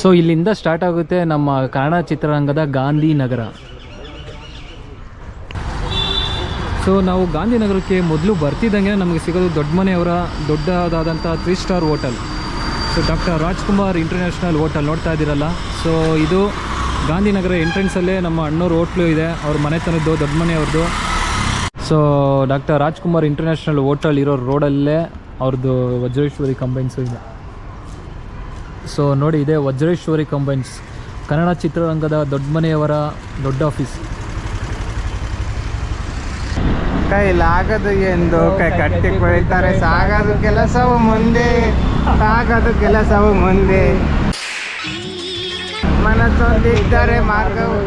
So ಇಲ್ಲಿಂದ start ಆಗುತ್ತೆ ನಮ್ಮ ಕನ್ನಡ ಚಿತ್ರರಂಗದ ಗಾಂಧಿನಗರ ಸೊ ನಾವು ಗಾಂಧಿನಗರಕ್ಕೆ ಮೊದಲು ಬರ್ತಿದ್ದಂಗೆ ನಮಗೆ ಸಿಗೋದು ದೊಡ್ಡ ಮನೆಯವರ ದೊಡ್ಡದಾದಂಥ three star hotel so doctor Rajkumar international hotel ನೋಡ್ತಾ ಇದ್ದೀರಲ್ಲ. ಸೊ ಇದು ಗಾಂಧಿನಗರ ಎಂಟ್ರೆನ್ಸಲ್ಲೇ ನಮ್ಮ ಅಣ್ಣವ್ರ ಹೋಟ್ಲು ಇದೆ, ಅವ್ರ ಮನೆತನದ್ದು ದೊಡ್ಡ ಮನೆಯವ್ರದ್ದು so doctor Rajkumar international hotel ಇರೋ ರೋಡಲ್ಲೇ ಅವ್ರದ್ದು ವಜ್ರೇಶ್ವರಿ ಕಂಬೈನ್ಸು ಇದೆ. ಸೊ ನೋಡಿ ಇದೆ ವಜ್ರೇಶ್ವರಿ ಕಂಬೈನ್ಸ್. ಕನ್ನಡ ಚಿತ್ರರಂಗದ ದೊಡ್ಡ ಮನೆಯವರ ದೊಡ್ಡ ಆಫೀಸ್. ಕೈಲಾಗದು ಎಂದು ಕೈ ಕಟ್ಟಿ ಕುಳಿತಾರೆ ಸಾಗದು ಕೆಲಸವು ಮುಂದೆ ಸಾಗದು ಕೆಲಸವು ಮುಂದೆ. ಮನಸ್ಸೊಂದಿದ್ದರೆ ಮಾರ್ಗವು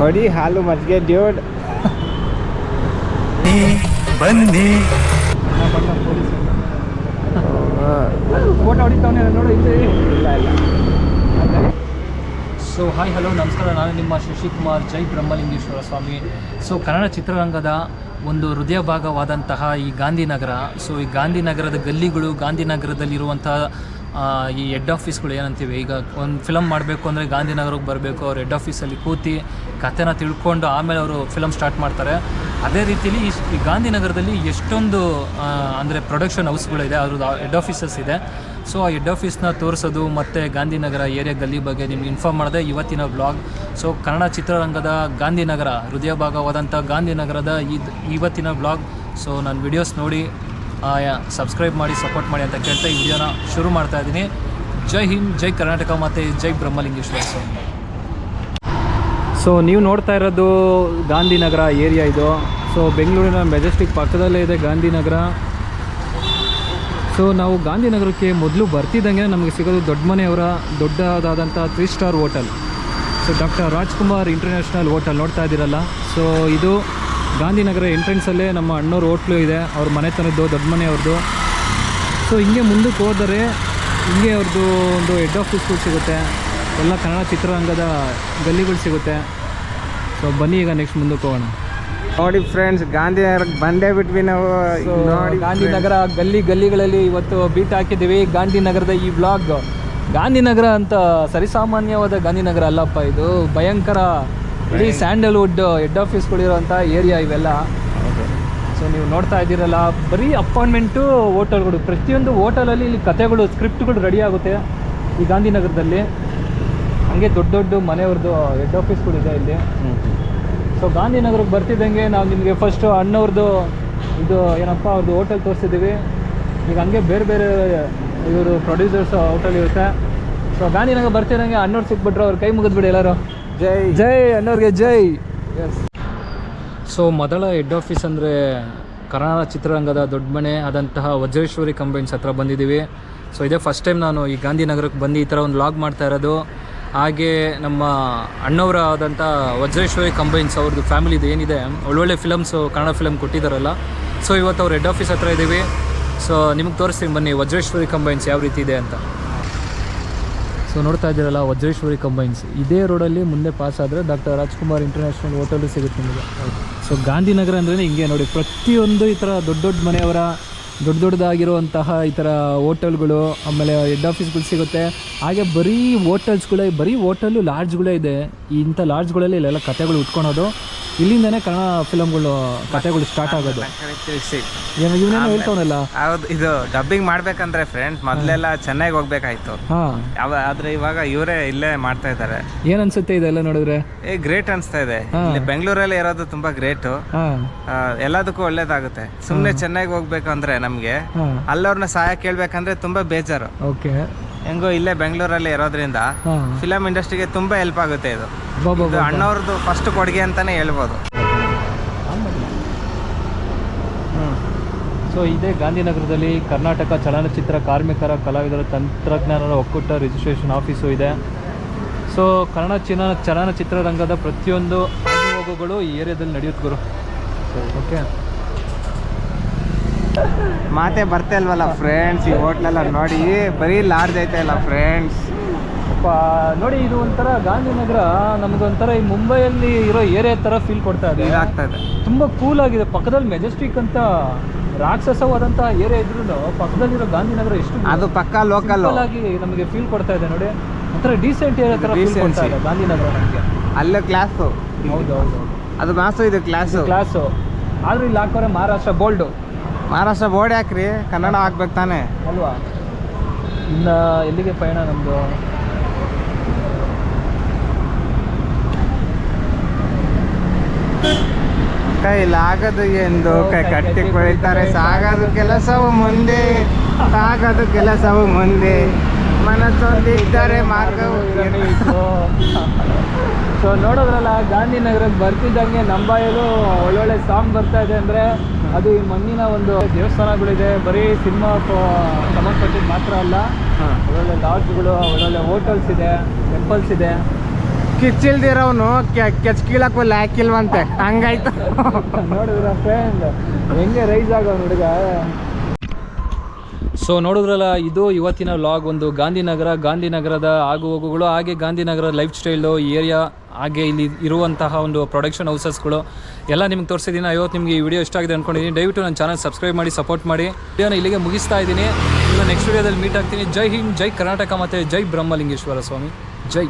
ಹೊಡಿ ಹಾಲು ಮಜ್ಜಿಗೆ ಡ್ಯೂಡ್. ಬನ್ನಿ. ಹೊಡಿತಾವನೆ ನೋಡು ಇಲ್ಲಿ ಇಲ್ಲ ಇಲ್ಲ. ಸೊ ಹಾಯ್ ಹಲೋ ನಮಸ್ಕಾರ. ನಾನು ನಿಮ್ಮ ಶಶಿಕುಮಾರ್. ಜೈ ಬ್ರಹ್ಮಲಿಂಗೇಶ್ವರ ಸ್ವಾಮಿ. ಸೊ ಕನ್ನಡ ಚಿತ್ರರಂಗದ ಒಂದು ಹೃದಯ ಭಾಗವಾದಂತಹ ಈ ಗಾಂಧಿನಗರ ಸೊ ಈ ಗಾಂಧಿನಗರದ ಗಲ್ಲಿಗಳು, ಗಾಂಧಿನಗರದಲ್ಲಿರುವಂತಹ ಈ ಹೆಡ್ ಆಫೀಸ್ಗಳು ಏನಂತೀವಿ? ಈಗ ಒಂದು ಫಿಲಮ್ ಮಾಡಬೇಕು ಅಂದರೆ ಗಾಂಧಿನಗರಕ್ಕೆ ಬರಬೇಕು. ಅವ್ರ ಹೆಡ್ ಆಫೀಸಲ್ಲಿ ಕೂತಿ ಕಥೆನ ತಿಳ್ಕೊಂಡು ಆಮೇಲೆ ಅವರು ಫಿಲಮ್ ಸ್ಟಾರ್ಟ್ ಮಾಡ್ತಾರೆ. ಅದೇ ರೀತಿಯಲ್ಲಿ ಈ ಗಾಂಧಿನಗರದಲ್ಲಿ ಎಷ್ಟೊಂದು ಅಂದರೆ ಪ್ರೊಡಕ್ಷನ್ ಹೌಸ್ಗಳಿದೆ ಅದ್ರದ್ದು ಹೆಡ್ ಆಫೀಸಸ್ ಇದೆ. ಸೊ ಆ ಹೆಡ್ ಆಫೀಸ್ನ ತೋರಿಸೋದು ಮತ್ತು ಗಾಂಧಿನಗರ ಏರಿಯಾ ಗಲ್ಲಿ ಬಗ್ಗೆ ನಿಮ್ಗೆ ಇನ್ಫಾರ್ಮ್ ಮಾಡಿದೆ ಇವತ್ತಿನ ಬ್ಲಾಗ್ ಸೊ ಕನ್ನಡ ಚಿತ್ರರಂಗದ ಗಾಂಧಿನಗರ, ಹೃದಯ ಭಾಗವಾದಂಥ ಗಾಂಧಿನಗರದ ಇದು ಇವತ್ತಿನ ಬ್ಲಾಗ್ ಸೊ ನನ್ನ ವಿಡಿಯೋಸ್ ನೋಡಿ ಸಬ್ಸ್ಕ್ರೈಬ್ ಮಾಡಿ ಸಪೋರ್ಟ್ ಮಾಡಿ ಅಂತ ಕೇಳ್ತಾ ಈ ವಿಡಿಯೋನ ಶುರು ಮಾಡ್ತಾ ಇದ್ದೀನಿ. ಜೈ ಹಿಂದ್, ಜೈ ಕರ್ನಾಟಕ ಮತ್ತು ಜೈ ಬ್ರಹ್ಮಲಿಂಗೇಶ್ವರ ಸ್ವಾಮಿ. ಸೊ ನೀವು ನೋಡ್ತಾ ಇರೋದು ಗಾಂಧಿನಗರ ಏರಿಯಾ ಇದು. ಸೊ ಬೆಂಗಳೂರಿನ ಮೆಜೆಸ್ಟಿಕ್ ಪಕ್ಕದಲ್ಲೇ ಇದೆ ಗಾಂಧಿನಗರ. ಸೊ ನಾವು ಗಾಂಧಿನಗರಕ್ಕೆ ಮೊದಲು ಬರ್ತಿದ್ದಂಗೆ ನಮಗೆ ಸಿಗೋದು ದೊಡ್ಡ ಮನೆಯವರ ದೊಡ್ಡದಾದಂಥ three star hotel so doctor Rajkumar international hotel ನೋಡ್ತಾ ಇದ್ದೀರಲ್ಲ. ಸೊ ಇದು ಗಾಂಧಿನಗರ ಎಂಟ್ರೆನ್ಸಲ್ಲೇ ನಮ್ಮ ಅಣ್ಣವ್ರ ಹೋಟ್ಲು ಇದೆ, ಅವ್ರ ಮನೆತನದ್ದು ದೊಡ್ಡ ಮನೆಯವ್ರದ್ದು ಸೊ ಹಿಂಗೆ ಮುಂದಕ್ಕೆ ಹೋದರೆ ಹಿಂಗೆ ಅವ್ರದ್ದು ಒಂದು ಹೆಡ್ ಆಫೀಸ್ಗಳು ಸಿಗುತ್ತೆ, ಎಲ್ಲ ಕನ್ನಡ ಚಿತ್ರರಂಗದ ಗಲ್ಲಿಗಳು ಸಿಗುತ್ತೆ. ಸೊ ಬನ್ನಿ ಈಗ ನೆಕ್ಸ್ಟ್ ಮುಂದಕ್ಕೆ ಹೋಗೋಣ. ನೋಡಿ ಫ್ರೆಂಡ್ಸ್ ಗಾಂಧಿನಗರಕ್ಕೆ ಬಂದೇ ಬಿಟ್ವಿ ನಾವು. ನೋಡಿ ಗಾಂಧಿನಗರ ಗಲ್ಲಿ ಗಲ್ಲಿಗಳಲ್ಲಿ ಇವತ್ತು ಬೀಟ್ ಹಾಕಿದ್ದೀವಿ. ಗಾಂಧಿನಗರದ ಈ ವ್ಲಾಗ್ ಗಾಂಧಿನಗರ ಅಂತ ಸರಿಸಾಮಾನ್ಯವಾದ ಗಾಂಧಿನಗರ ಅಲ್ಲಪ್ಪ ಇದು. ಭಯಂಕರ ಇಡೀ ಸ್ಯಾಂಡಲ್ವುಡ್ ಹೆಡ್ ಆಫೀಸ್ಗಳಿರೋಂಥ ಏರಿಯಾ ಇವೆಲ್ಲ. ಸೊ ನೀವು ನೋಡ್ತಾ ಇದ್ದೀರಲ್ಲ ಬರೀ ಅಪಾಯಿಂಟ್ಮೆಂಟು ಹೋಟೆಲ್ಗಳು. ಪ್ರತಿಯೊಂದು ಹೋಟೆಲಲ್ಲಿ ಇಲ್ಲಿ ಕಥೆಗಳು ಸ್ಕ್ರಿಪ್ಟ್ಗಳು ರೆಡಿ ಆಗುತ್ತೆ ಈ ಗಾಂಧಿನಗರದಲ್ಲಿ ಹಂಗೆ ದೊಡ್ಡ ದೊಡ್ಡ ಮನೆಯವ್ರದ್ದು ಹೆಡ್ ಆಫೀಸ್ಗಳಿದೆ ಇಲ್ಲಿ. ಸೊ ಗಾಂಧಿನಗರಕ್ಕೆ ಬರ್ತಿದ್ದಂಗೆ ನಾವು ನಿಮಗೆ ಫಸ್ಟು ಅಣ್ಣವ್ರದ್ದು ಇದು ಏನಪ್ಪ ಅವ್ರದ್ದು ಹೋಟೆಲ್ ತೋರಿಸಿದ್ದೀವಿ. ಈಗ ಹಂಗೆ ಬೇರೆ ಬೇರೆ ಇವರು ಪ್ರೊಡ್ಯೂಸರ್ಸ್ ಹೋಟೆಲ್ ಇರುತ್ತೆ. ಸೊ ಗಾಂಧಿನಗರ ಬರ್ತಿದ್ದಂಗೆ ಅಣ್ಣವ್ರು ಸಿಕ್ಬಿಟ್ರೆ ಅವ್ರು ಕೈ ಮುಗಿದ್ಬಿಡಿ ಎಲ್ಲರೂ. ಜೈ. ಜೈ ಅಣ್ಣವ್ರಿಗೆ ಜೈ. ಎಸ್ ಸೊ ಮೊದಲ ಹೆಡ್ ಆಫೀಸ್ ಅಂದರೆ ಕನ್ನಡ ಚಿತ್ರರಂಗದ ದೊಡ್ಡ ಮನೆ ಆದಂತಹ ವಜ್ರೇಶ್ವರಿ ಕಂಬೈನ್ಸ್ ಹತ್ರ ಬಂದಿದ್ದೀವಿ. ಸೊ ಇದೇ ಫಸ್ಟ್ ಟೈಮ್ ನಾನು ಈ ಗಾಂಧಿನಗರಕ್ಕೆ ಬಂದು ಈ ಥರ ಒಂದು ಲಾಗ್ ಮಾಡ್ತಾ ಇರೋದು. ಹಾಗೆ ನಮ್ಮ ಅಣ್ಣವರ ಆದಂಥ ವಜ್ರೇಶ್ವರಿ ಕಂಬೈನ್ಸ್ ಅವ್ರದ್ದು ಫ್ಯಾಮಿಲಿದು ಏನಿದೆ, ಒಳ್ಳೊಳ್ಳೆ ಫಿಲಮ್ಸು ಕನ್ನಡ ಫಿಲಮ್ ಕೊಟ್ಟಿದ್ದಾರಲ್ಲ ಸೊ ಇವತ್ತು ಅವ್ರು ಹೆಡ್ ಆಫೀಸ್ ಹತ್ರ ಇದ್ದೀವಿ ಸೊ ನಿಮಗೆ ತೋರಿಸ್ತೀನಿ ಬನ್ನಿ, ವಜ್ರೇಶ್ವರಿ ಕಂಬೈನ್ಸ್ ಯಾವ ರೀತಿ ಇದೆ ಅಂತ. ಸೊ ನೋಡ್ತಾ ಇದ್ದೀರಲ್ಲ, ವಜ್ರೇಶ್ವರಿ ಕಂಬೈನ್ಸ್. ಇದೇ ರೋಡಲ್ಲಿ ಮುಂದೆ ಪಾಸ್ ಆದರೆ ಡಾಕ್ಟರ್ ರಾಜ್ಕುಮಾರ್ ಇಂಟರ್ನ್ಯಾಷನಲ್ ಹೋಟೆಲು ಸಿಗುತ್ತೆ ನಿಮಗೆ. ಸೊ ಗಾಂಧಿನಗರ ಅಂದ್ರೆ ಹಿಂಗೆ ನೋಡಿ, ಪ್ರತಿಯೊಂದು ಈ ಥರ ದೊಡ್ಡ ದೊಡ್ಡ ಮನೆಯವರ ದೊಡ್ಡ ದೊಡ್ಡದಾಗಿರುವಂತಹ ಈ ಥರ ಹೋಟೆಲ್ಗಳು, ಆಮೇಲೆ ಹೆಡ್ ಆಫೀಸ್ಗಳು ಸಿಗುತ್ತೆ. ಹಾಗೆ ಬರೀ ಹೋಟೆಲ್ಸ್ಗಳೇ ಬರೀ ಹೋಟೆಲು ಲಾಡ್ಜ್ಗಳೇ ಇದೆ. ಇಂಥ ಲಾಡ್ಜ್ಗಳಲ್ಲಿ ಇಲ್ಲೆಲ್ಲ ಕತೆಗಳು ಉಟ್ಕೊಳೋದು. ಇಲ್ಲಿಂದನೇ ಕನ್ನಡ ಫಿಲಮ್ಗಳು ಕತೆಗಳು ಸ್ಟಾರ್ಟ್ ಆಗೋದು. ಇವನೇನು ಹೇಳ್ತಾವನಲ್ಲ? ಹೌದು ಇದು ಡಬ್ಬಿಂಗ್ ಮಾಡ್ಬೇಕಂದ್ರೆ ಫ್ರೆಂಡ್ಸ್ ಮೊದಲೆಲ್ಲ ಚೆನ್ನಾಗಿ ಹೋಗ್ಬೇಕಾಯ್ತು. ಆದ್ರೆ ಇವಾಗ ಇವರೇ ಇಲ್ಲೇ ಮಾಡ್ತಾ ಇದ್ದಾರೆ. ಏನ್ ಅನ್ಸುತ್ತೆ ಇದೆಲ್ಲ ನೋಡಿದ್ರೆ? ಏ ಗ್ರೇಟ್ ಅನ್ಸ್ತಾ ಇದೆ. ಇಲ್ಲಿ ಬೆಂಗಳೂರಲ್ಲಿ ಇರೋದು ತುಂಬಾ ಗ್ರೇಟ್ ಎಲ್ಲದಕ್ಕೂ ಒಳ್ಳೇದಾಗುತ್ತೆ. ಸುಮ್ನೆ ಚೆನ್ನಾಗಿ ಹೋಗ್ಬೇಕು ಅಂದ್ರೆ ನಮ್ಗೆ ಅಲ್ಲವ್ರನ್ನ ಸಹಾಯ ಕೇಳ್ಬೇಕಂದ್ರೆ ತುಂಬಾ ಬೇಜಾರು. ಓಕೆ. ಹೆಂಗೋ ಇಲ್ಲೇ ಬೆಂಗಳೂರಲ್ಲಿ ಇರೋದ್ರಿಂದ ಫಿಲಂ ಇಂಡಸ್ಟ್ರಿಗೆ ತುಂಬಾ ಹೆಲ್ಪ್ ಆಗುತ್ತೆ ಇದು. ಅಣ್ಣವ್ರದ್ದು ಫಸ್ಟ್ ಕೊಡುಗೆ ಅಂತಾನೆ ಹೇಳ್ಬೋದು. ಸೊ ಇದೇ ಗಾಂಧಿನಗರದಲ್ಲಿ ಕರ್ನಾಟಕ ಚಲನಚಿತ್ರ ಕಾರ್ಮಿಕರ ಕಲಾವಿದರ ತಂತ್ರಜ್ಞಾನದ ಒಕ್ಕೂಟ ರಿಜಿಸ್ಟ್ರೇಷನ್ ಆಫೀಸು ಇದೆ. ಸೊ ಕನ್ನಡ ಚಿನ್ನ ಚಲನಚಿತ್ರರಂಗದ ಪ್ರತಿಯೊಂದು ಹೋಗುಗಳು ಈ ಏರಿಯಾದಲ್ಲಿ ನಡೆಯುತ್ತೆ ಗುರು. ಓಕೆ ಮಾತೆ ಬರ್ತಾ ಇಲ್ವಲ್ಲ ಫ್ರೆಂಡ್ಸ್ ಈ ಹೋಟ್ಲೆಲ್ಲ ನೋಡಿ ಬರೀ ಲಾಡ್ಜ್ ಐತೆ ಅಲ್ಲ ಫ್ರೆಂಡ್ಸ್ ನೋಡಿ ಇದು ಒಂಥರ ಗಾಂಧಿನಗರ ನಮಗೊಂಥರ ಈ ಮುಂಬೈಯಲ್ಲಿ ಇರೋ ಏರಿಯಾ ಥರ ಫೀಲ್ ಕೊಡ್ತಾ ಇದೆ. ಆಗ್ತಾ ಇದೆ. ತುಂಬ ಕೂಲ್ ಆಗಿದೆ. ಪಕ್ಕದಲ್ಲಿ ಮೆಜೆಸ್ಟಿಕ್ ಅಂತ ರಾಕ್ಷಸವಾದಂತಹ ಏರಿಯಾ ಇದ್ರೂ ಪಕ್ಕದಲ್ಲಿರೋ ಗಾಂಧಿನಗರ ಎಷ್ಟು ಅದು ಪಕ್ಕ ಲೋಕಲ್ ಆಗಿ ನಮಗೆ ಫೀಲ್ ಕೊಡ್ತಾ ಇದೆ ನೋಡಿ. ಒಂಥರ ಡೀಸೆಂಟ್ ಏರಿಯಾ ಥರ ಫೀಲ್ ಕೊಡ್ತಾ ಇದೆ. ಗಾಂಧಿನಗರ ನಮಗೆ. ಅಲ್ಲೇ ಕ್ಲಾಸು ಹೌದು ಹೌದು ಅದು ಮಾಸು ಇದೆ ಕ್ಲಾಸು ಕ್ಲಾಸು ಆದ್ರೆ ಇಲ್ಲಿ ಹಾಕೋರೆ ಮಹಾರಾಷ್ಟ್ರ ಬೋಲ್ಡು. ಮಹಾರಾಷ್ಟ್ರ ಬೋರ್ಡ್ ಯಾಕ್ರಿ? ಕನ್ನಡ ಹಾಕ್ಬೇಕು ತಾನೇ. ಅಲ್ವಾ? ಇನ್ನು ಎಲ್ಲಿಗೆ ಪಯಣ ನಮ್ಮದು ಕೈಲಾಗದು ಎಂದು ಕೈ ಕಟ್ಟಿ ಕುಳಿತಾರೆ ಸಾಗದು ಕೆಲಸವು ಮುಂದೆ, ಸಾಗದು ಕೆಲಸವು ಮುಂದೆ. ಮನಸ್ಸೊಂದಿದ್ದರೆ ಮಾರ್ಗವು ಸೊ ನೋಡೋದ್ರಲ್ಲ ಗಾಂಧಿನಗರಕ್ಕೆ ಬರ್ತಿದ್ದಂಗೆ ನಂಬಾಯಲು ಒಳ್ಳೊಳ್ಳೆ ಸಾಂಗ್ ಬರ್ತಾ ಇದೆ ಅಂದರೆ ಅದು ಈ ಮಣ್ಣಿನ ಒಂದು ದೇವಸ್ಥಾನಗಳಿದೆ. ಬರೀ ಸಿನಿಮಾ ಸಂಬಂಧಪಟ್ಟಿದ್ದು ಮಾತ್ರ ಅಲ್ಲ. ಒಳ್ಳೊಳ್ಳೆ ಲಾಡ್ಜ್ಗಳು ಒಳ್ಳೊಳ್ಳೆ ಹೋಟೆಲ್ಸ್ ಇದೆ ಟೆಂಪಲ್ಸ್ ಇದೆ. ಕಿಚ್ಚಿಲ್ದಿರೋನು ಕೆಚ್ ಕೀಳಕ್ಕೂ ಲ್ಯಾಕಿಲ್ವಂತೆ ಹಂಗಾಯ್ತು. ನೋಡಿದ್ರ ಫ್ರೆಂಡ್ ಹೆಂಗೆ ರೈಸ್ ಆಗೋ ಹುಡುಗ? ಸೊ ನೋಡಿದ್ರಲ್ಲ ಇದು ಇವತ್ತಿನ ವ್ಲಾಗ್ ಒಂದು ಗಾಂಧಿನಗರ ಗಾಂಧಿನಗರದ ಆಗು ಹೋಗುಗಳು ಹಾಗೆ ಗಾಂಧಿನಗರ ಲೈಫ್ ಸ್ಟೈಲು ಏರಿಯಾ ಹಾಗೆ ಇಲ್ಲಿ ಇರುವಂತಹ ಒಂದು ಪ್ರೊಡಕ್ಷನ್ ಹೌಸಸ್ಗಳು ಎಲ್ಲ ನಿಮ್ಗೆ ತೋರಿಸಿದ್ದೀನಿ ಇವತ್ತು ನಿಮಗೆ ಈ ವಿಡಿಯೋ ಇಷ್ಟ ಆಗಿದೆ ಅಂದ್ಕೊಂಡಿದ್ದೀನಿ ದಯವಿಟ್ಟು ನನ್ನ ಚಾನಲ್ ಸಬ್ಸ್ಕ್ರೈಬ್ ಮಾಡಿ ಸಪೋರ್ಟ್ ಮಾಡಿ. ವಿಡಿಯೋನ ಇಲ್ಲಿಗೆ ಮುಗಿಸ್ತಾ ಇದ್ದೀನಿ. ಇನ್ನು ನೆಕ್ಸ್ಟ್ ವಿಡಿಯೋದಲ್ಲಿ ಮೀಟ್ ಆಗ್ತೀನಿ. ಜೈ ಹಿಂದ್, ಜೈ ಕರ್ನಾಟಕ ಮತ್ತು ಜೈ ಬ್ರಹ್ಮಲಿಂಗೇಶ್ವರ ಸ್ವಾಮಿ. ಜೈ.